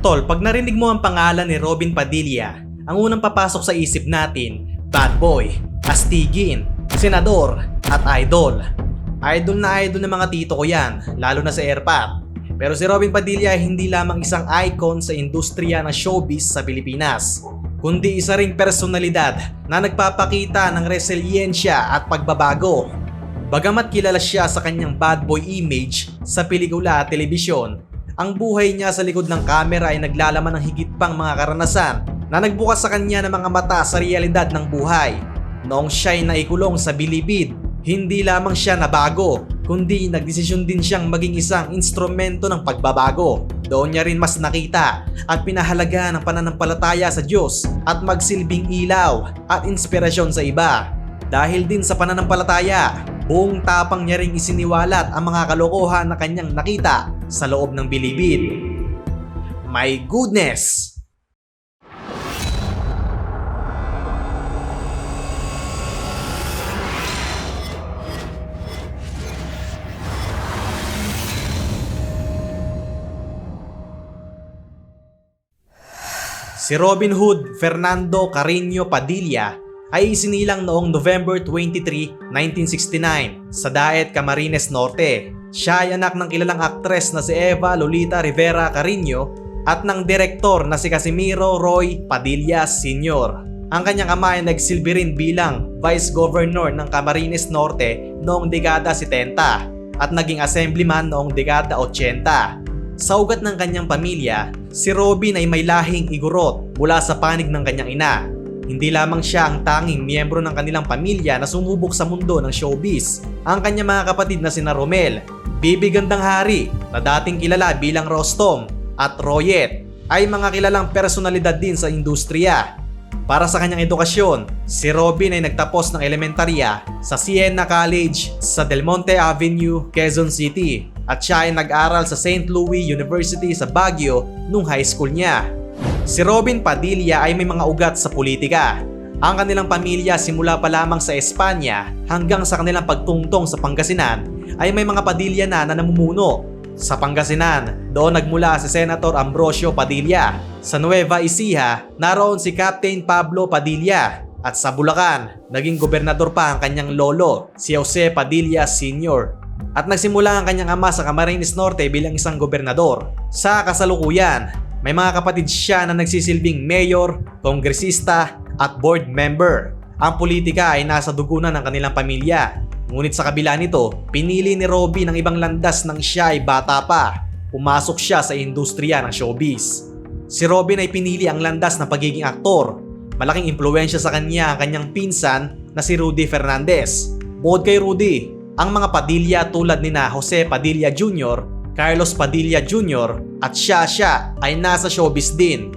Tol, pag narinig mo ang pangalan ni Robin Padilla, ang unang papasok sa isip natin, bad boy, astigin, senador, at idol. Idol na idol ng mga tito ko yan, lalo na sa airpot. Pero si Robin Padilla ay hindi lamang isang icon sa industriya ng showbiz sa Pilipinas, kundi isa ring personalidad na nagpapakita ng resiliensya at pagbabago. Bagamat kilala siya sa kanyang bad boy image sa pelikula at telebisyon, ang buhay niya sa likod ng kamera ay naglalaman ng higit pang mga karanasan na nagbukas sa kanya ng mga mata sa realidad ng buhay. Noong siya'y naikulong sa bilibid, hindi lamang siya nabago, kundi nagdesisyon din siyang maging isang instrumento ng pagbabago. Doon niya rin mas nakita at pinahalaga ng pananampalataya sa Diyos at magsilbing ilaw at inspirasyon sa iba. Dahil din sa pananampalataya, buong tapang niya ring isiniwalat ang mga kalokohan na kanyang nakita sa loob ng bilibid. My goodness! Si Robin Hood Fernando Carino Padilla ay isinilang noong November 23, 1969 sa Daet, Camarines Norte. Siya ay anak ng kilalang aktres na si Eva Lolita Rivera Carino at ng direktor na si Casimiro Roy Padilla Sr. Ang kanyang ama ay nagsilbi rin bilang Vice Governor ng Camarines Norte noong dekada 70 at naging assemblyman noong dekada 80. Sa ugat ng kanyang pamilya, si Robin ay may lahing igorot mula sa panig ng kanyang ina. Hindi lamang siya ang tanging miyembro ng kanilang pamilya na sumubok sa mundo ng showbiz. Ang kanyang mga kapatid na sina Romel, Bibi Gandang Hari na dating kilala bilang Rostom at Royet ay mga kilalang personalidad din sa industriya. Para sa kanyang edukasyon, si Robin ay nagtapos ng elementarya sa Siena College sa Del Monte Avenue, Quezon City at siya ay nag-aral sa St. Louis University sa Baguio nung high school niya. Si Robin Padilla ay may mga ugat sa politika. Ang kanilang pamilya simula pa lamang sa Espanya hanggang sa kanilang pagtungtong sa Pangasinan ay may mga Padilla na na namumuno. Sa Pangasinan, doon nagmula si Senator Ambrosio Padilla. Sa Nueva Ecija, naroon si Captain Pablo Padilla. At sa Bulacan, naging gobernador pa ang kanyang lolo, si Jose Padilla Sr. At nagsimula ang kanyang ama sa Camarines Norte bilang isang gobernador. Sa kasalukuyan, may mga kapatid siya na nagsisilbing mayor, kongresista at board member. Ang politika ay nasa dugunan ng kanilang pamilya. Ngunit sa kabila nito, pinili ni Robby ng ibang landas nang siya ay bata pa. Pumasok siya sa industriya ng showbiz. Si Robin ay pinili ang landas ng pagiging aktor. Malaking impluensya sa kanya ang kanyang pinsan na si Rudy Fernandez. Bukod kay Rudy, ang mga Padilla tulad ni na Jose Padilla Jr., Carlos Padilla Jr. at siya siya ay nasa showbiz din.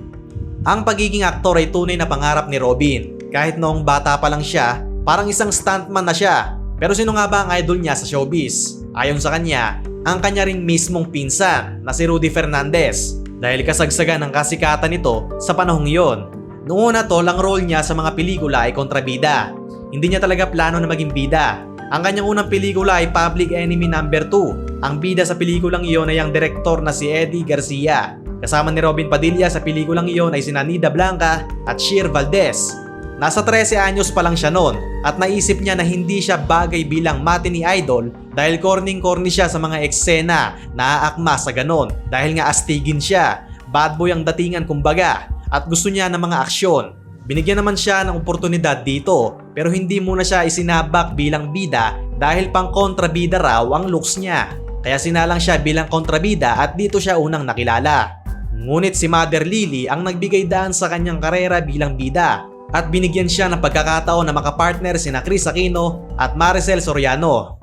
Ang pagiging aktor ay tunay na pangarap ni Robin. Kahit noong bata pa lang siya, parang isang stuntman na siya. Pero sino nga ba ang idol niya sa showbiz? Ayon sa kanya, ang kanya ring mismong pinsan na si Rudy Fernandez dahil kasagsagan ng kasikatan nito sa panahong iyon. Noong una tol, ang role niya sa mga pelikula ay kontrabida. Hindi niya talaga plano na maging bida. Ang kanyang unang pelikula ay Public Enemy Number 2. Ang bida sa pelikulang iyon ay ang direktor na si Eddie Garcia. Kasama ni Robin Padilla sa pelikulang iyon ay si Nanida Blanca at Sheer Valdez. Nasa 13 anyos pa lang siya noon at naisip niya na hindi siya bagay bilang matinee idol dahil corning-corny siya sa mga eksena na aakma sa ganon dahil nga astigin siya. Bad boy ang datingan kumbaga at gusto niya ng mga aksyon. Binigyan naman siya ng oportunidad dito pero hindi muna siya isinabak bilang bida dahil pang kontrabida raw ang looks niya. Kaya sinalang siya bilang kontrabida at dito siya unang nakilala. Ngunit si Mother Lily ang nagbigay daan sa kanyang karera bilang bida at binigyan siya ng pagkakataon na makapartner sina Chris Aquino at Maricel Soriano.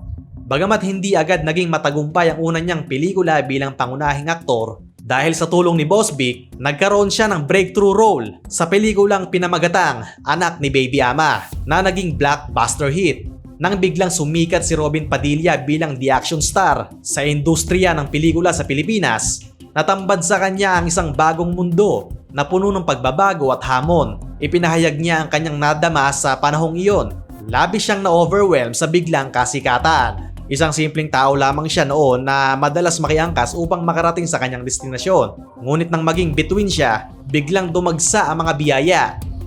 Bagamat hindi agad naging matagumpay ang una niyang pelikula bilang pangunahing aktor, dahil sa tulong ni Boss Vic, nagkaroon siya ng breakthrough role sa pelikulang pinamagatang Anak ni Baby Ama na naging blockbuster hit nang biglang sumikat si Robin Padilla bilang the action star sa industriya ng pelikula sa Pilipinas. Natambad sa kanya ang isang bagong mundo na puno ng pagbabago at hamon. Ipinahayag niya ang kanyang nadama sa panahong iyon. Labis siyang na-overwhelm sa biglang kasikatan. Isang simpleng tao lamang siya noon na madalas makiangkas upang makarating sa kanyang destinasyon. Ngunit nang maging bituin siya, biglang dumagsa ang mga biyaya.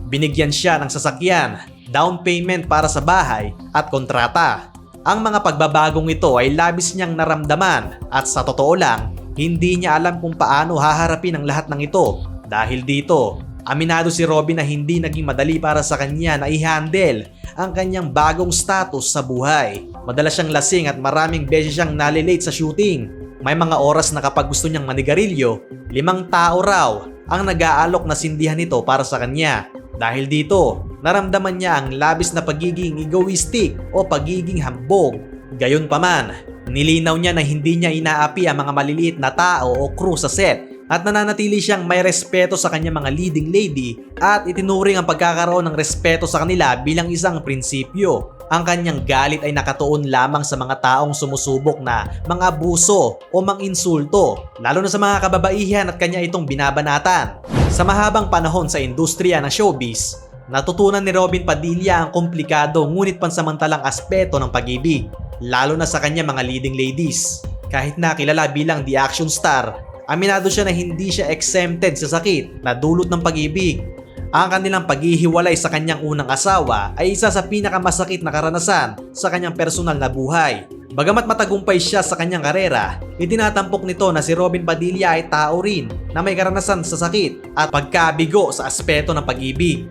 Binigyan siya ng sasakyan, down payment para sa bahay at kontrata. Ang mga pagbabagong ito ay labis niyang naramdaman at sa totoo lang, hindi niya alam kung paano haharapin ang lahat ng ito. Dahil dito, aminado si Robin na hindi naging madali para sa kanya na i-handle ang kanyang bagong status sa buhay. Madalas siyang lasing at maraming beses siyang nalilate sa shooting. May mga oras na kapag gusto niyang manigarilyo, limang tao raw ang nag-aalok na sindihan nito para sa kanya. Dahil dito, naramdaman niya ang labis na pagiging egoistic o pagiging hambog. Gayon pa man, nilinaw niya na hindi niya inaapi ang mga maliliit na tao o crew sa set at nananatili siyang may respeto sa kanyang mga leading lady at itinuring ang pagkakaroon ng respeto sa kanila bilang isang prinsipyo. Ang kanyang galit ay nakatuon lamang sa mga taong sumusubok na mga abuso o mang insulto, lalo na sa mga kababaihan at kanya itong binabanatan. Sa mahabang panahon sa industriya ng showbiz, natutunan ni Robin Padilla ang komplikado ngunit pansamantalang aspeto ng pag-ibig, lalo na sa kanya mga leading ladies. Kahit na kilala bilang the action star, aminado siya na hindi siya exempted sa sakit na dulot ng pag-ibig. Ang kanilang paghihiwalay sa kanyang unang asawa ay isa sa pinakamasakit na karanasan sa kanyang personal na buhay. Bagamat matagumpay siya sa kanyang karera, itinatampok nito na si Robin Padilla ay tao rin na may karanasan sa sakit at pagkabigo sa aspeto ng pag-ibig.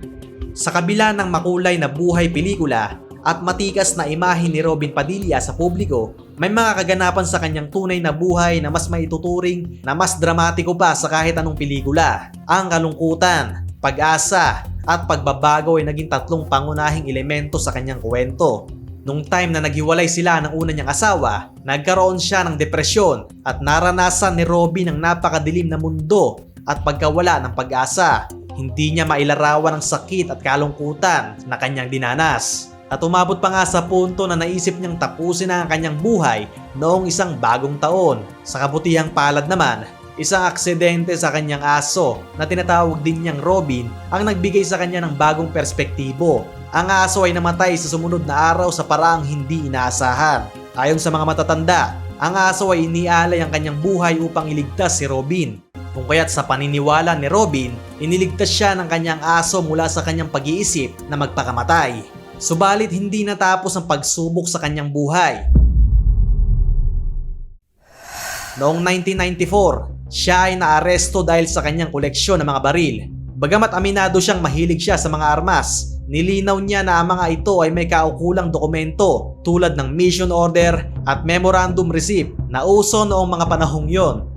Sa kabila ng makulay na buhay pelikula at matikas na imahe ni Robin Padilla sa publiko, may mga kaganapan sa kanyang tunay na buhay na mas maituturing na mas dramatiko pa sa kahit anong pelikula. Ang kalungkutan, pag-asa, at pagbabago ay naging tatlong pangunahing elemento sa kanyang kwento. Nung time na naghiwalay sila ng una niyang asawa, nagkaroon siya ng depresyon at naranasan ni Robin ang napakadilim na mundo at pagkawala ng pag-asa. Hindi niya mailarawan ang sakit at kalungkutan na kanyang dinanas. At umabot pa nga sa punto na naisip niyang tapusin ang kanyang buhay noong isang bagong taon. Sa kabutihang palad naman, isang aksidente sa kanyang aso na tinatawag din niyang Robin ang nagbigay sa kanya ng bagong perspektibo. Ang aso ay namatay sa sumunod na araw sa paraang hindi inaasahan. Ayon sa mga matatanda, ang aso ay inialay ang kanyang buhay upang iligtas si Robin. Kung kaya't sa paniniwala ni Robin, iniligtas siya ng kanyang aso mula sa kanyang pag-iisip na magpakamatay. Subalit hindi natapos ang pagsubok sa kanyang buhay. Noong 1994, siya ay naaresto dahil sa kanyang koleksyon ng mga baril. Bagamat aminado siyang mahilig siya sa mga armas, nilinaw niya na ang mga ito ay may kaukulang dokumento tulad ng mission order at memorandum receipt na uso noong mga panahong yon.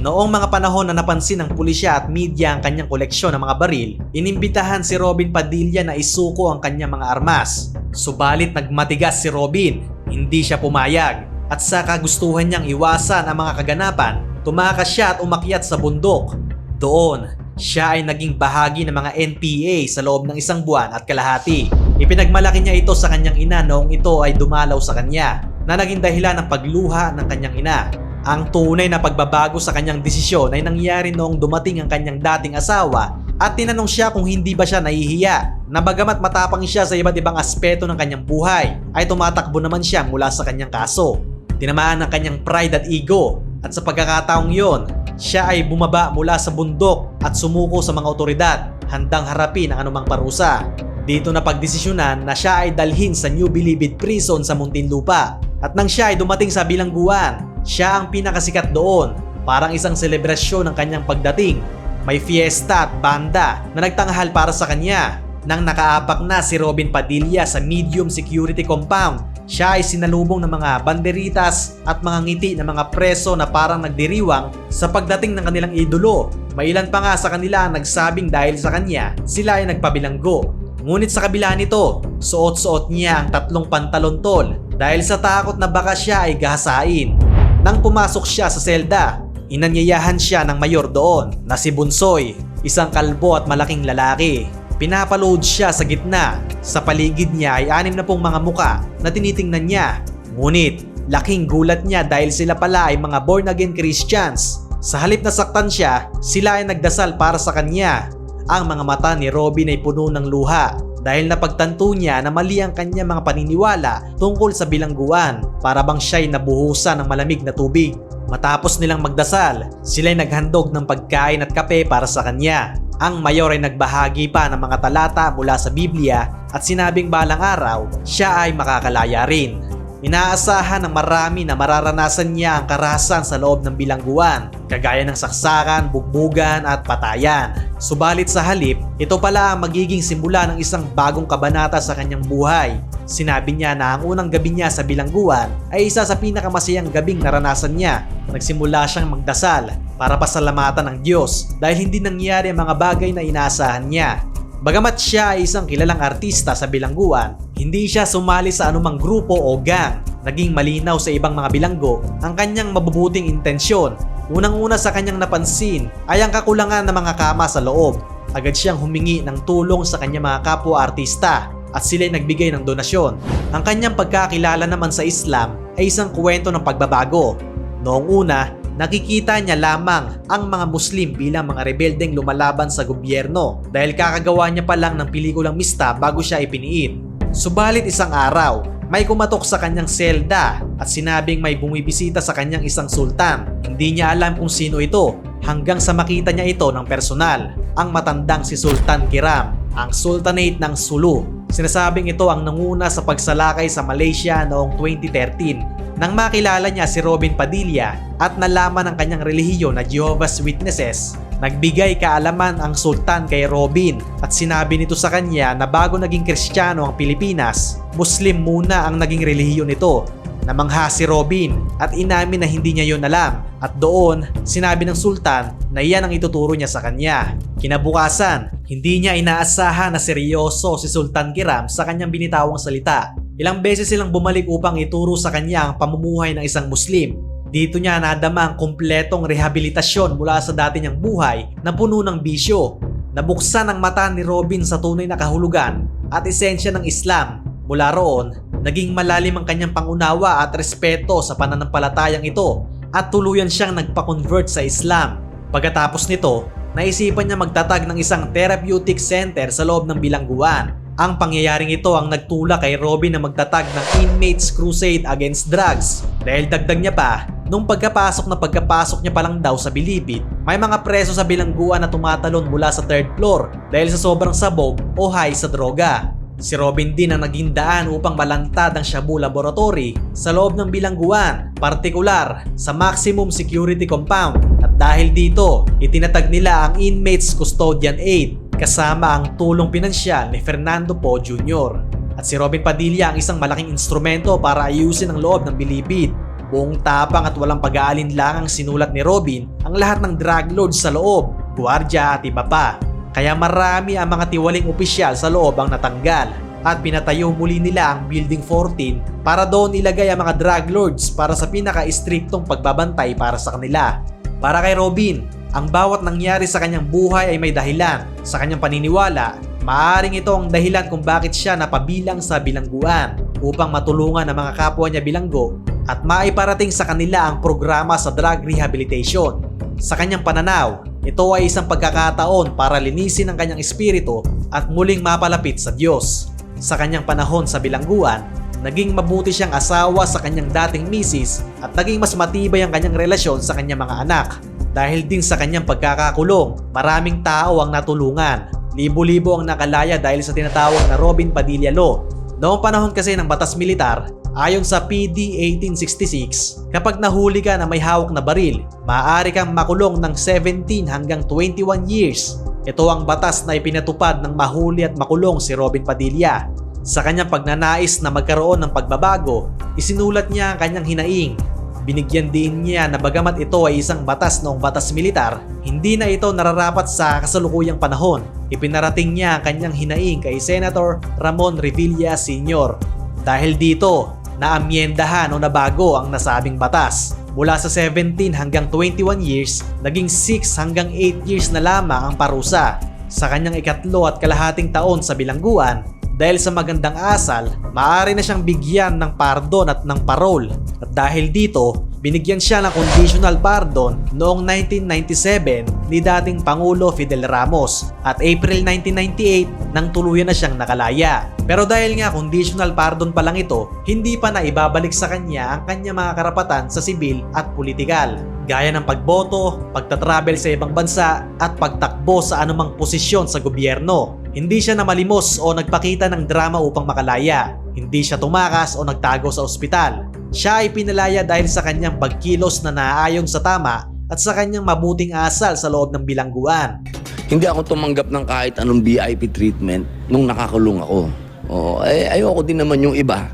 Noong mga panahon na napansin ng pulisya at media ang kanyang koleksyon ng mga baril, inimbitahan si Robin Padilla na isuko ang kanyang mga armas. Subalit nagmatigas si Robin, hindi siya pumayag at sa kagustuhan niyang iwasan ang mga kaganapan, tumakas siya at umakyat sa bundok. Doon, siya ay naging bahagi ng mga NPA sa loob ng isang buwan at kalahati. Ipinagmalaki niya ito sa kanyang ina noong ito ay dumalaw sa kanya na naging dahilan ng pagluha ng kanyang ina. Ang tunay na pagbabago sa kanyang desisyon ay nangyari noong dumating ang kanyang dating asawa at tinanong siya kung hindi ba siya nahihiya na bagamat matapang siya sa iba't ibang aspeto ng kanyang buhay ay tumatakbo naman siya mula sa kanyang kaso. Tinamaan ng kanyang pride at ego at sa pagkakataong yon, siya ay bumaba mula sa bundok at sumuko sa mga otoridad handang harapin ang anumang parusa. Dito na pagdesisyonan na siya ay dalhin sa New Bilibid Prison sa Muntinlupa. At nang siya ay dumating sa bilangguan, siya ang pinakasikat doon. Parang isang selebrasyon ng kanyang pagdating. May fiesta at banda na nagtanghal para sa kanya. Nang nakaapak na si Robin Padilla sa medium security compound, siya ay sinalubong ng mga banderitas at mga ngiti ng mga preso na parang nagdiriwang sa pagdating ng kanilang idolo. May ilan pa nga sa kanila ang nagsabing dahil sa kanya, sila ay nagpabilanggo. Ngunit sa kabila nito, suot-suot niya ang tatlong pantalon tol dahil sa takot na baka siya ay gahasain. Nang pumasok siya sa selda, inanyayahan siya ng mayor doon na si Bunsoy, isang kalbo at malaking lalaki. Pinapaload siya sa gitna. Sa paligid niya ay anim na pong mga muka na tinitingnan niya. Ngunit, laking gulat niya dahil sila pala ay mga born again Christians. Sa halip na saktan siya, sila ay nagdasal para sa kanya. Ang mga mata ni Robin ay puno ng luha. Dahil napagtanto niya na mali ang kanyang mga paniniwala tungkol sa bilangguan para bang siya'y nabuhusan ng malamig na tubig. Matapos nilang magdasal, sila'y naghandog ng pagkain at kape para sa kanya. Ang mayor ay nagbahagi pa ng mga talata mula sa Biblia at sinabing balang araw, siya ay makakalaya rin. Inaasahan ng marami na mararanasan niya ang karahasan sa loob ng bilangguan, kagaya ng saksakan, bugbugan at patayan. Subalit sa halip, ito pala ang magiging simula ng isang bagong kabanata sa kanyang buhay. Sinabi niya na ang unang gabi niya sa bilangguan ay isa sa pinakamasayang gabing naranasan niya. Nagsimula siyang magdasal para pasalamatan ng Diyos dahil hindi nangyari ang mga bagay na inaasahan niya. Bagamat siya ay isang kilalang artista sa bilangguan, hindi siya sumali sa anumang grupo o gang. Naging malinaw sa ibang mga bilanggo ang kanyang mabubuting intensyon. Unang-una sa kanyang napansin ay ang kakulangan ng mga kama sa loob. Agad siyang humingi ng tulong sa kanyang mga kapwa-artista at sila'y nagbigay ng donasyon. Ang kanyang pagkakilala naman sa Islam ay isang kwento ng pagbabago. Noong una, nakikita niya lamang ang mga Muslim bilang mga rebeldeng lumalaban sa gobyerno dahil kakagawa niya pa lang ng pelikulang mista bago siya ipiniit. Subalit isang araw, may kumatok sa kanyang selda at sinabing may bumibisita sa kanyang isang sultan. Hindi niya alam kung sino ito hanggang sa makita niya ito ng personal, ang matandang si Sultan Kiram, ang Sultanate ng Sulu. Sinasabing ito ang nanguna sa pagsalakay sa Malaysia noong 2013 nang makilala niya si Robin Padilla at nalaman ang kanyang relihiyon na Jehovah's Witnesses, nagbigay kaalaman ang sultan kay Robin at sinabi nito sa kanya na bago naging Kristiyano ang Pilipinas, Muslim muna ang naging relihiyon nito. Namangha si Robin at inamin na hindi niya yon alam at doon sinabi ng sultan na iyan ang ituturo niya sa kanya. Kinabukasan, hindi niya inaasahan na seryoso si Sultan Kiram sa kanyang binitawang salita Ilang beses silang bumalik upang ituro sa kanya ang pamumuhay ng isang Muslim. Dito niya nadama ang kumpletong rehabilitasyon mula sa dati niyang buhay na puno ng bisyo. Nabuksan ang mata ni Robin sa tunay na kahulugan at esensya ng Islam. Mula roon, naging malalim ang kanyang pangunawa at respeto sa pananampalatayang ito at tuluyan siyang nagpa-convert sa Islam. Pagkatapos nito, naisipan niya magtatag ng isang therapeutic center sa loob ng bilangguan ang pangyayaring ito ang nagtulak kay Robin na magtatag ng Inmates Crusade Against Drugs. Dahil dagdag niya pa, nung pagkapasok na pagkapasok niya pa lang daw sa Bilibid, may mga preso sa bilangguan na tumatalon mula sa third floor dahil sa sobrang sabog o high sa droga. Si Robin din ang naging daan upang malantad ang Shabu Laboratory sa loob ng bilangguan, partikular sa Maximum Security Compound. At dahil dito, itinatag nila ang Inmates Custodian Aid kasama ang tulong pinansyal ni Fernando Po Jr. At si Robin Padilla ang isang malaking instrumento para ayusin ang loob ng bilibid. Buong tapang at walang pag-aalin lang ang sinulat ni Robin ang lahat ng drug lords sa loob, guardia at iba pa. Kaya marami ang mga tiwaling opisyal sa loob ang natanggal at pinatayo muli nila ang Building 14 para doon ilagay ang mga drug lords para sa pinaka-istriktong pagbabantay para sa kanila. Para kay Robin, ang bawat nangyari sa kanyang buhay ay may dahilan. Sa kanyang paniniwala, maaring ito ang dahilan kung bakit siya napabilang sa bilangguan upang matulungan ang mga kapwa niya bilanggo at maiparating sa kanila ang programa sa drug rehabilitation. Sa kanyang pananaw, ito ay isang pagkakataon para linisin ang kanyang espiritu at muling mapalapit sa Diyos. Sa kanyang panahon sa bilangguan, naging mabuti siyang asawa sa kanyang dating misis at naging mas matibay ang kanyang relasyon sa kanyang mga anak. Dahil din sa kanyang pagkakakulong, maraming tao ang natulungan. Libo-libo ang nakalaya dahil sa tinatawag na Robin Padilla Law. Noong panahon kasi ng batas militar, ayon sa PD 1866, kapag nahuli ka na may hawak na baril, maaari kang makulong ng 17 hanggang 21 years. Ito ang batas na ipinatupad ng mahuli at makulong si Robin Padilla. Sa kanyang pagnanais na magkaroon ng pagbabago, isinulat niya ang kanyang hinaing Binigyan din niya na bagamat ito ay isang batas noong batas militar, hindi na ito nararapat sa kasalukuyang panahon. Ipinarating niya ang kanyang hinaing kay Senator Ramon Revilla Sr. Dahil dito, naamyendahan o nabago ang nasabing batas. Mula sa 17 hanggang 21 years, naging 6 hanggang 8 years na lamang ang parusa. Sa kanyang ikatlo at kalahating taon sa bilangguan, dahil sa magandang asal, maaari na siyang bigyan ng pardon at ng parol. At dahil dito, binigyan siya ng conditional pardon noong 1997 ni dating Pangulo Fidel Ramos at April 1998 nang tuluyan na siyang nakalaya. Pero dahil nga conditional pardon pa lang ito, hindi pa na ibabalik sa kanya ang kanyang mga karapatan sa sibil at politikal. Gaya ng pagboto, pagtatravel sa ibang bansa at pagtakbo sa anumang posisyon sa gobyerno. Hindi siya namalimos o nagpakita ng drama upang makalaya. Hindi siya tumakas o nagtago sa ospital. Siya ay pinalaya dahil sa kanyang pagkilos na naaayon sa tama at sa kanyang mabuting asal sa loob ng bilangguan. Hindi ako tumanggap ng kahit anong VIP treatment nung nakakulong ako. Oo, eh, ayoko din naman yung iba.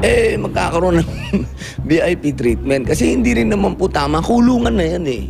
Eh, magkakaroon ng VIP treatment kasi hindi rin naman po tama. Kulungan na yan eh.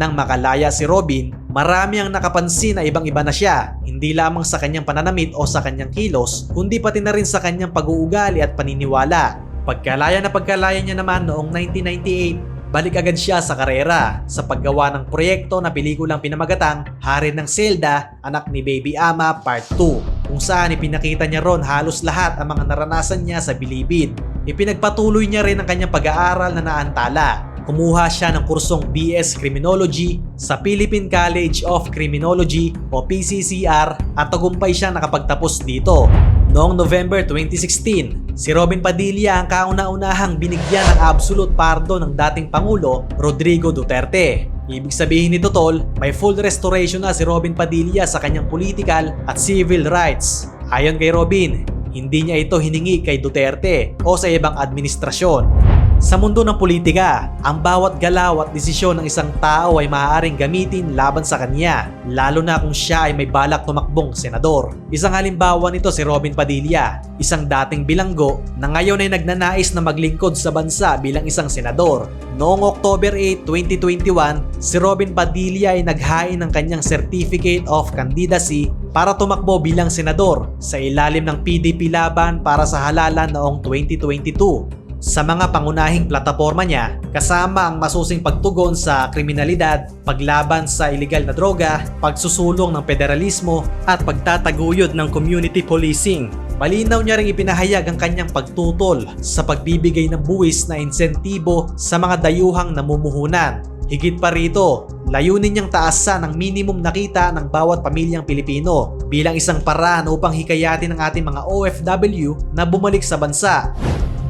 Nang makalaya si Robin, marami ang nakapansin na ibang-iba na siya, hindi lamang sa kanyang pananamit o sa kanyang kilos, kundi pati na rin sa kanyang pag-uugali at paniniwala. Pagkalaya na pagkalaya niya naman noong 1998, balik agad siya sa karera sa paggawa ng proyekto na pelikulang pinamagatang Hari ng Zelda, Anak ni Baby Ama Part 2 kung saan ipinakita niya ron halos lahat ang mga naranasan niya sa bilibid. Ipinagpatuloy niya rin ang kanyang pag-aaral na naantala kumuha siya ng kursong BS Criminology sa Philippine College of Criminology o PCCR at tagumpay siya nakapagtapos dito. Noong November 2016, si Robin Padilla ang kauna-unahang binigyan ng absolute pardon ng dating Pangulo Rodrigo Duterte. Ibig sabihin nito tol, may full restoration na si Robin Padilla sa kanyang political at civil rights. Ayon kay Robin, hindi niya ito hiningi kay Duterte o sa ibang administrasyon. Sa mundo ng politika, ang bawat galaw at desisyon ng isang tao ay maaaring gamitin laban sa kanya, lalo na kung siya ay may balak tumakbong senador. Isang halimbawa nito si Robin Padilla, isang dating bilanggo na ngayon ay nagnanais na maglingkod sa bansa bilang isang senador. Noong October 8, 2021, si Robin Padilla ay naghain ng kanyang Certificate of Candidacy para tumakbo bilang senador sa ilalim ng PDP laban para sa halalan noong 2022 sa mga pangunahing plataforma niya kasama ang masusing pagtugon sa kriminalidad, paglaban sa ilegal na droga, pagsusulong ng federalismo at pagtataguyod ng community policing. Malinaw niya ring ipinahayag ang kanyang pagtutol sa pagbibigay ng buwis na insentibo sa mga dayuhang namumuhunan. Higit pa rito, layunin niyang taasan ang minimum na kita ng bawat pamilyang Pilipino bilang isang paraan upang hikayatin ang ating mga OFW na bumalik sa bansa.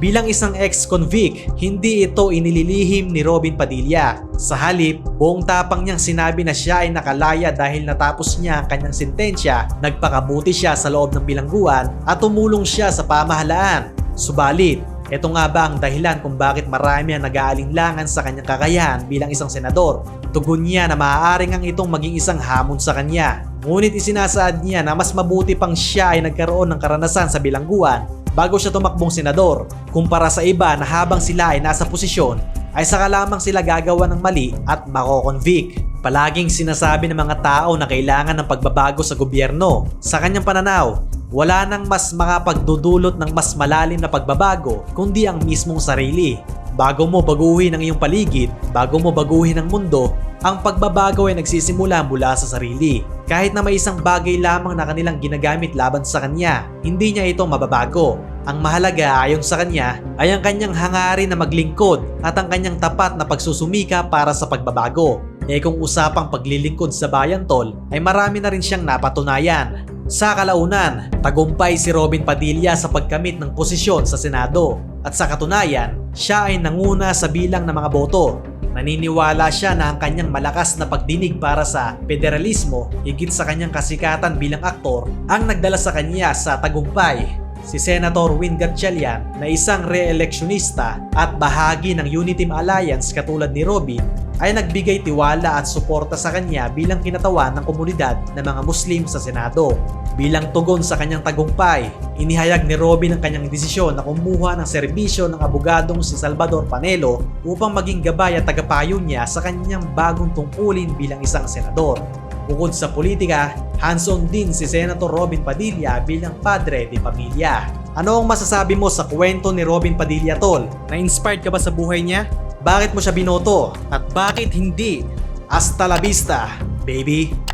Bilang isang ex-convict, hindi ito inililihim ni Robin Padilla. Sa halip, buong tapang niyang sinabi na siya ay nakalaya dahil natapos niya ang kanyang sentensya, nagpakabuti siya sa loob ng bilangguan at tumulong siya sa pamahalaan. Subalit, ito nga ba ang dahilan kung bakit marami ang nag-aalinlangan sa kanyang kakayahan bilang isang senador? Tugon niya na maaaring ang itong maging isang hamon sa kanya. Ngunit isinasaad niya na mas mabuti pang siya ay nagkaroon ng karanasan sa bilangguan bago siya tumakbong senador kumpara sa iba na habang sila ay nasa posisyon ay saka lamang sila gagawa ng mali at mako-convict. Palaging sinasabi ng mga tao na kailangan ng pagbabago sa gobyerno. Sa kanyang pananaw, wala nang mas makapagdudulot ng mas malalim na pagbabago kundi ang mismong sarili. Bago mo baguhin ang iyong paligid, bago mo baguhin ang mundo, ang pagbabago ay nagsisimula mula sa sarili. Kahit na may isang bagay lamang na kanilang ginagamit laban sa kanya, hindi niya ito mababago. Ang mahalaga ayon sa kanya ay ang kanyang hangarin na maglingkod at ang kanyang tapat na pagsusumika para sa pagbabago. Eh kung usapang paglilingkod sa bayan tol, ay marami na rin siyang napatunayan. Sa kalaunan, tagumpay si Robin Padilla sa pagkamit ng posisyon sa Senado. At sa katunayan, siya ay nanguna sa bilang ng mga boto. Naniniwala siya na ang kanyang malakas na pagdinig para sa federalismo higit sa kanyang kasikatan bilang aktor ang nagdala sa kanya sa tagumpay. Si Senator Win Gatchalian na isang re-electionista at bahagi ng Uniteam Alliance katulad ni Robin ay nagbigay tiwala at suporta sa kanya bilang kinatawan ng komunidad ng mga Muslim sa Senado. Bilang tugon sa kanyang tagumpay, inihayag ni Robin ang kanyang desisyon na kumuha ng serbisyo ng abogadong si Salvador Panelo upang maging gabay at tagapayo niya sa kanyang bagong tungkulin bilang isang senador. Bukod sa politika, hands-on din si Senator Robin Padilla bilang padre de pamilya. Ano ang masasabi mo sa kwento ni Robin Padilla tol? Na-inspired ka ba sa buhay niya? Bakit mo siya binoto? At bakit hindi? Hasta la vista, baby!